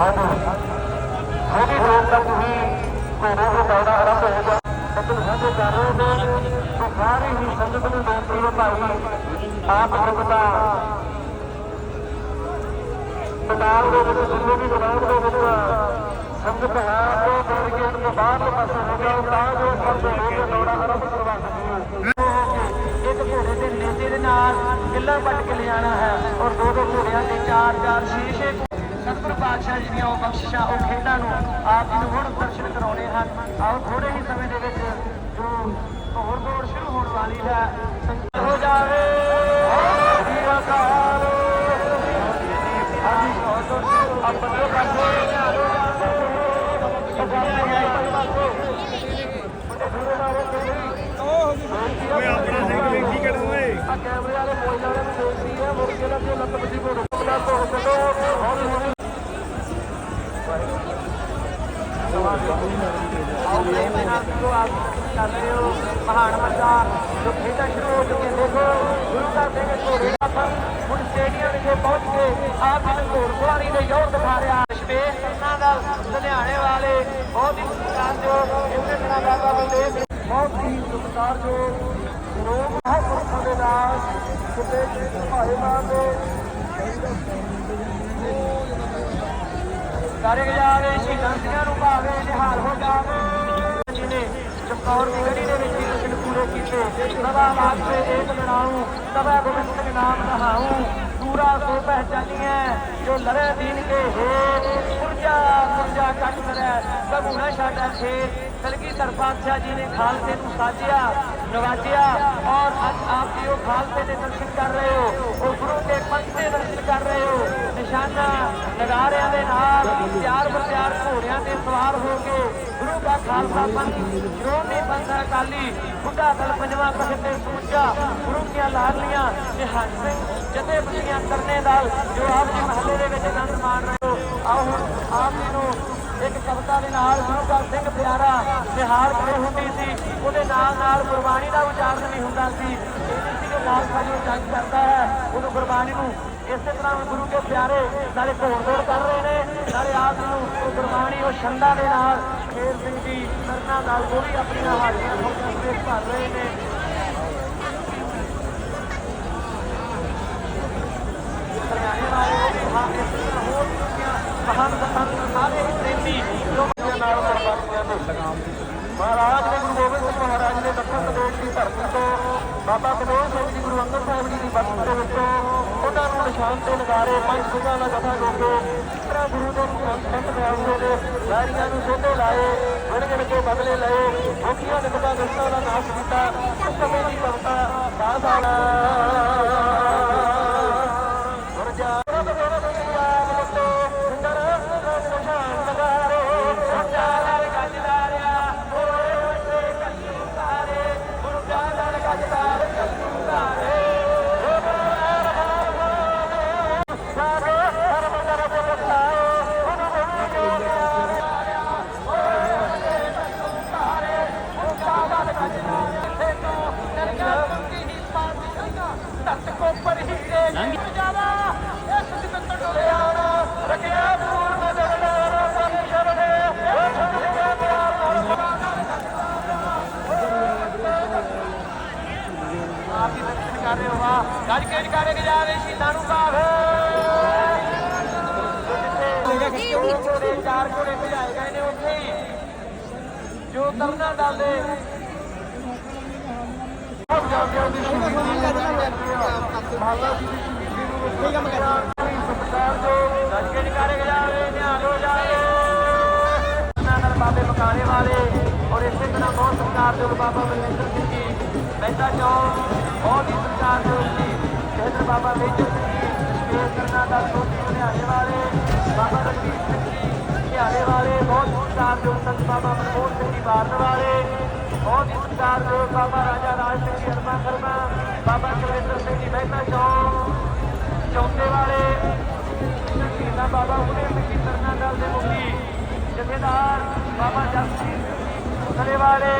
ਹਾਂਜੀ ਥੋੜੀ ਦੇਰ ਤੱਕ ਹੀ ਦਾ ਦੌੜਾ ਆਰੰਭ ਹੋਏਗਾ ਲੇਕਿਨ ਸਾਡੇ ਕਰ ਰਹੇ ਨੇ ਤੇ ਸਾਰੀ ਹੀ ਸੰਗਤ ਨੂੰ ਬੇਨਤੀ ਹੈ ਭਾਈ, ਆਪ ਸੰਗਤਾਂ ਪੰਜਾਬ ਦੇ ਵਿੱਚ, ਜਿੰਨੇ ਵੀ ਗਰਾਊਂਡ ਦੇ ਵਿੱਚ ਸੰਗਤ ਹੈ, ਉਹ ਬੈਰੀਕੇਡ ਤੋਂ ਬਾਹਰਲੇ ਪਾਸੇ ਹੋ ਗਿਆ ਤਾਂ ਜੋ ਸਭ ਹੋ ਕੇ ਦੌੜਾ ਆਰੰਭ ਕਰਵਾ ਸਕੀਏ ਇੱਕ ਘੋੜੇ ਦੇ ਨੇਜੇ ਦੇ ਨਾਲ ਕਿੱਲਾ ਪੱਟ ਕੇ ਲਿਜਾਣਾ ਹੈ, ਔਰ ਦੋ ਦੋ ਘੋੜਿਆਂ ਦੇ ਚਾਰ ਚਾਰ ਸ਼ੀਸ਼ੇ ਸਤਿਗੁਰ ਪਾਤਸ਼ਾਹ ਜੀ ਦੀਆਂ ਉਹ ਬਖਸ਼ਿਸ਼ਾਂ ਉਹ ਖੇਡਾਂ ਨੂੰ ਆਪ ਜੀ ਨੂੰ ਹੁਣ ਦਰਸ਼ਨ ਕਰਾਉਣੇ ਹਨ। ਆਓ ਥੋੜੇ ਹੀ ਸਮੇਂ ਦੇ ਵਿੱਚ ਜੋ ਹੋਰ ਦੌੜ ਸ਼ੁਰੂ ਹੋਣ ਵਾਲੀ ਹੈ। ਸੰਗਤ ਹੋ ਜਾਵੇ। ਓਏ ਆਪਣਾ ਸਿੰਘ ਵੇਖੀ ਕਿਹੜਾ ਓਏ? ਆ ਕੈਮਰੇ ਵਾਲੇ ਮੋਬਾਈਲ ਵਾਲੇ ਨੂੰ ਬੇਨਤੀ ਹੈ ਕੇ ਨਾ ਜੇ ਲੱਤ ਬੱਜੀ ਕੋ ਦੇਖਦੇ ਹਾਂ ਜੋ ਆਪ ਚੱਲ ਰਹੇ ਹੋ। ਪਹਾੜ ਮੱਚਾ ਜੋ ਖੇਡਾਂ ਸ਼ੁਰੂ ਹੋ ਚੁੱਕੀਆਂ ਦੇਖੋ, ਗੁਰੂ ਘਰ ਦੇ ਵਿੱਚ ਘੋੜੇ ਦਾ ਫਨ ਹੁਣ ਸਟੇਡੀਅਮ ਵਿਖੇ ਪਹੁੰਚ ਕੇ ਆਪ ਜੀ ਨੂੰ ਘੋੜ ਸਵਾਰੀ ਦੇ ਜੋਰ ਦਿਖਾ ਰਿਹਾ। ਸਪੇਸ ਕਰਨਾ ਦਾ ਲੁਧਿਆਣੇ ਵਾਲੇ ਬਹੁਤ ਹੀ ਸਤਿਕਾਰਯੋਗ ਇਸੇ ਤਰ੍ਹਾਂ ਬਾਬਾ ਬਲਦੇਵ ਸਿੰਘ ਬਹੁਤ ਹੀ ਸਤਿਕਾਰ ਜੋ ਲੋਕ ਮਹਾਂਪੁਰਖਾਂ ਦੇ ਸਾਰੇ ਗਜਾਰੇ ਸ਼ਹੀਦਾਂ ਸਿੰਘਾਂ ਨੂੰ ਭਾਵੇ ਨਿਹਾਲ ਹੋ ਜਾਵੇ। ਚਮਕੌਰ ਦੀ ਗੜੀ ਦੇ ਵਿੱਚ ਵੀ ਦਰਸ਼ਨ ਪੂਰੇ ਕੀਤੇ ਸਦਾ ਵਾਸਤੇ ਏਕ ਲੜਾਉ ਸਦਾ ਗੋਬਿੰਦ ਸਿੰਘ ਨਾਮ ਰਹਾਉ ਪੂਰਾ ਸੋ ਪਹਿਚਾਨੀਐ ਜੋ ਲੜੇ ਦੀਨ ਕੇ ਹੇਤ ਪੁਰਜਾ ਪੁਰਜਾ ਕੱਟ ਕਰੈ ਕਬੂ ਨਾ ਛਾਡਾ ਖੇਤ ਕਲਗੀ ਧਰ ਪਾਤਸ਼ਾਹ ਜੀ ਨੇ ਖਾਲਸੇ ਨੂੰ ਸਾਜਿਆ ਨਵਾਜਿਆ ਔਰ ਅੱਜ ਆਪ ਜੀ ਉਹ ਖਾਲਸੇ ਦੇ ਦਰਸ਼ਨ ਕਰ ਰਹੇ ਹੋ ਉਹ ਗੁਰੂ ਦੇ ਪੰਥ ਦੇ ਦਰਸ਼ਨ ਕਰ ਰਹੇ ਹੋ ਨਿਸ਼ਾਨਾ ਨਗਾਰਿਆਂ ਦੇ ਨਾਲ ਤਿਆਰ ਬਤਿਆਰ ਘੋੜਿਆਂ ਤੇ ਸਵਾਰ ਹੋ ਕੇ ਗੁਰੂ ਦਾ ਖਾਲਸਾ ਪੰਥ ਸ਼੍ਰੋਮਣੀ ਪੰਥ ਅਕਾਲੀ, ਬੁੱਢਾ ਦਲ, ਪੰਜਵਾਂ ਤਖਤ ਤੇ ਸਮੁੱਚਾ ਗੁਰੂ ਦੀਆਂ ਲਾਡਲੀਆਂ ਨਿਹੰਗ ਸਿੰਘ ਜਥੇਬੰਦੀਆਂ ਕਰਨੇ ਦਲ ਜੋ ਆਪ ਜੀ ਮਹੱਲੇ ਦੇ ਵਿੱਚ ਆਨੰਦ ਮਾਣ ਰਹੇ ਹੋ, ਆਓ ਹੁਣ ਆਪ ਜੀ ਨੂੰ ਇੱਕ ਕਵਿਤਾ ਦੇ ਨਾਲ ਗੁਰੂ ਦਾ ਸਿੰਘ ਪਿਆਰਾ ਨਿਹਾਲ ਖੜੇ ਹੁੰਦੀ ਸੀ, ਉਹਦੇ ਨਾਲ ਨਾਲ ਗੁਰਬਾਣੀ ਦਾ ਉਚਾਰਨ ਵੀ ਹੁੰਦਾ ਸੀ। ਇਹ ਨਹੀਂ ਸੀ ਕਿ ਖਾਲਸਾ ਜੋ ਜੰਗ ਕਰਦਾ ਹੈ, ਉਹਨੂੰ ਗੁਰਬਾਣੀ ਨੂੰ ਇਸੇ ਤਰ੍ਹਾਂ ਹੁਣ ਗੁਰੂ ਕੇ ਪਿਆਰੇ ਨਾਲੇ ਘੋੜ ਦੌੜ ਕਰ ਰਹੇ ਨੇ, ਨਾਲੇ ਆਪ ਨੂੰ ਉਹ ਗੁਰਬਾਣੀ ਉਹ ਛੰਦਾਂ ਦੇ ਨਾਲ ਸ਼ੇਰ ਸਿੰਘ ਜੀ ਸਰਨਾ ਨਾਲ ਉਹ ਵੀ ਆਪਣੀਆਂ ਹਾਜ਼ਰੀਆਂ ਫੌਜਾਂ ਕਰ ਰਹੇ ਨੇ। ਹਰਿਆਣੇ ਵਾਲੇ ਵੀ ਹਾਂ ਇਸ ਤਰ੍ਹਾਂ ਹੋਰ ਮਹਾਨ ਸੰਤ ਸਾਰੇ ਹੀ ਪ੍ਰੇਮੀ ਜੋ ਦੇ ਨਾਲ ਕੁਰਬਾਨੀਆਂ ਦੇ ਮਹਾਰਾਜ ਨੇ ਗੁਰੂ ਗੋਬਿੰਦ ਸਿੰਘ ਮਹਾਰਾਜ ਨੇ ਦੱਖਣ ਪ੍ਰਦੇਸ਼ ਦੀ ਧਰਤੀ ਤੋਂ ਬਾਬਾ ਬਲੇਸ਼ ਸਿੰਘ ਜੀ ਗੁਰੂ ਅੰਗਦ ਸਾਹਿਬ ਜੀ ਦੀ ਬਖਸ਼ ਦੇ ਵਿੱਚੋਂ ਉਹਨਾਂ ਨੂੰ ਨਿਸ਼ਾਨ ਤੇ ਲਗਾਰੇ ਪੰਜ ਸਿੰਘਾਂ ਦਾ ਜਥਾ ਜੋ ਕੇ ਇਸ ਤਰ੍ਹਾਂ ਗੁਰੂ ਦੇ ਸੰਤ ਨਿਆਸਰੇ ਦੇ ਲਾਰੀਆਂ ਨੂੰ ਸੋਧੇ ਲਾਏ ਗਿਣ ਗਿਣ ਕੇ ਬਦਲੇ ਲਏ ਮੁਖੀਆਂ ਨੇ ਦਸਤਾਂ ਦਾ ਨਾਸ਼ ਕੀਤਾ, ਉਸ ਸਮੇਂ ਦੀ ਕਵਤਾ ਦਾਸ ਆਲਾ ਘੋੜੇ ਚਾਰ ਘੋੜੇ ਭਜਾਏ ਗਏ ਨੇ ਉੱਥੇ। ਜੋ ਤਰਨਾ ਦੇ ਬਾਬੇ ਬਕਾਲੇ ਵਾਲੇ ਔਰ ਇਸੇ ਤਰ੍ਹਾਂ ਬਹੁਤ ਸਤਿਕਾਰਯੋਗ ਬਾਬਾ ਬਲਵਿੰਦਰ ਸਿੰਘ ਜੀ ਮਹਿਤਾ ਚੌਕ ਬਹੁਤ ਹੀ ਸਤਿਕਾਰਯੋਗ ਜੀ ਜਹਦਰ ਬਾਬਾ ਮੇਜਰ ਸਿੰਘ ਜੀ ਸ਼ੇਰ ਕਰਨਾ ਦਾ ਬਹੁਤ ਹੀ ਬਾਬਾ ਰਾਜਾ ਰਾਜ ਸਿੰਘ ਜੀ ਅਰਮਾ ਕਰਮਾ ਬਾਬਾ ਕੁਲਵਿੰਦਰ ਸਿੰਘ ਜੀ ਮਹਿਤਾ ਚੌਕ ਚੌਂਕੇ ਵਾਲੇ ਸ਼ਹੀਦਾਂ ਬਾਬਾ ਉਹਦੇ ਮਿੱਟੀ ਕਰਨਾ ਦਲ ਦੇ ਮੁਖੀ, ਜਥੇਦਾਰ ਬਾਬਾ ਜਸਜੀਤ ਕਰੇ ਵਾਲੇ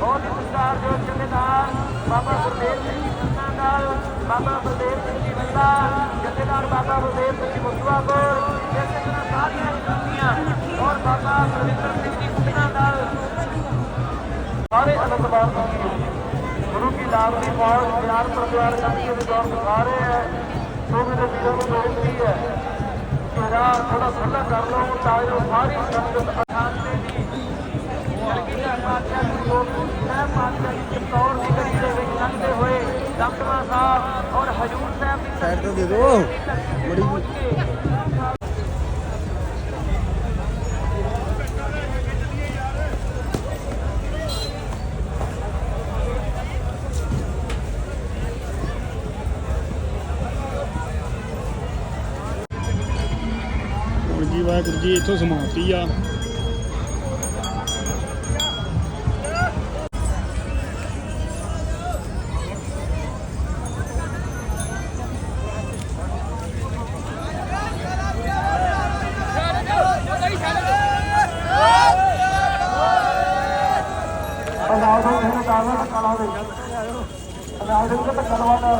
ਬਹੁਤ ਹੀ ਸਤਿਕਾਰਯੋਗ ਜਥੇਦਾਰ ਬਾਬਾ ਗੁਰਦੇਵ ਸਿੰਘ ਜੀ ਕਰਨਾ ਦਲ, ਬਾਬਾ ਬਲਦੇਵ ਸਿੰਘ ਜੀ ਬੰਦਾ, ਜਥੇਦਾਰ ਬਾਬਾ ਗੁਰਦੇਵ ਸਿੰਘ ਜੀ ਮੁਸਵਾਪੁਰ ਇਸੇ ਤਰ੍ਹਾਂ ਸਾਰੀਆਂ ਬਾਬਾ ਸੁਰਿੰਦਰ ਸਿੰਘ ਜੀ ਕੁੱਟਣਾ ਨਾਲ ਸਾਰੇ ਅਨੰਦਵਾਰ ਸਿੰਘ ਗੁਰੂ ਕੀ ਲਾਲ ਦੀ ਫੌਜ ਪਿਆਰ ਪ੍ਰਤਿਆਰ ਕਰਦੀ ਹੈ ਦੌਰ ਦਿਖਾ ਰਹੇ ਹੈ ਸੋ ਮੇਰੇ ਵੀਰਾਂ ਨੂੰ ਬੇਨਤੀ ਹੈ। ਰਾਹ ਥੋੜਾ ਖੁੱਲਾ ਕਰ ਲਓ ਤਾਂ ਜੋ ਸਾਰੀ ਸੰਗਤ ਖਾਲਸੇ ਦੀ ਜਲਗੀ ਦਾ ਪਾਤਸ਼ਾਹ ਗੁਰੂ ਗੋਬਿੰਦ ਸਾਹਿਬ ਪਾਤਸ਼ਾਹ ਜੀ ਚਮਕੌਰ ਦੀ ਗੜੀ ਦੇ ਵਿੱਚ ਲੰਘਦੇ ਹੋਏ ਦਮਦਮਾ ਸਾਹਿਬ ਔਰ ਹਜੂਰ ਸਾਹਿਬ ਦੀ ਸਾਈਡ ਤੋਂ ਦੇ ਦਿਓ। ਬੜੀ ਵਾਹਿਗੁਰੂ ਜੀ ਇੱਥੋਂ ਸਮਾਪਤੀ ਆ। ਪੰਜਾਬ ਦੇ ਜਿਹੜੇ ਦੇ ਪੰਜਾਬ ਦੇ ਵਿੱਚ ਧੱਕਾ ਲਵਾ ਦਾ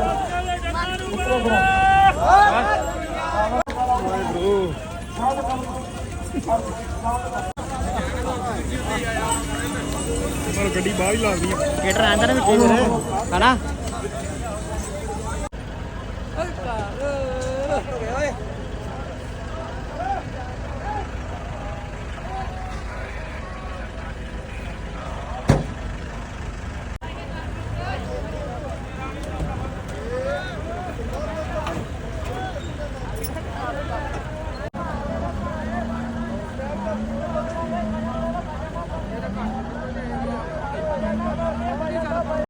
ਵਾਹਿਗੁਰੂ ਪਰ ਗੱਡੀ ਬਾਹਰ ਹੀ ਲੱਗਦੀ ਆ ਗੇਟਰ ਆਂਦਾ ਵਿੱਚ। ਵੀਰੇ ਹਨਾ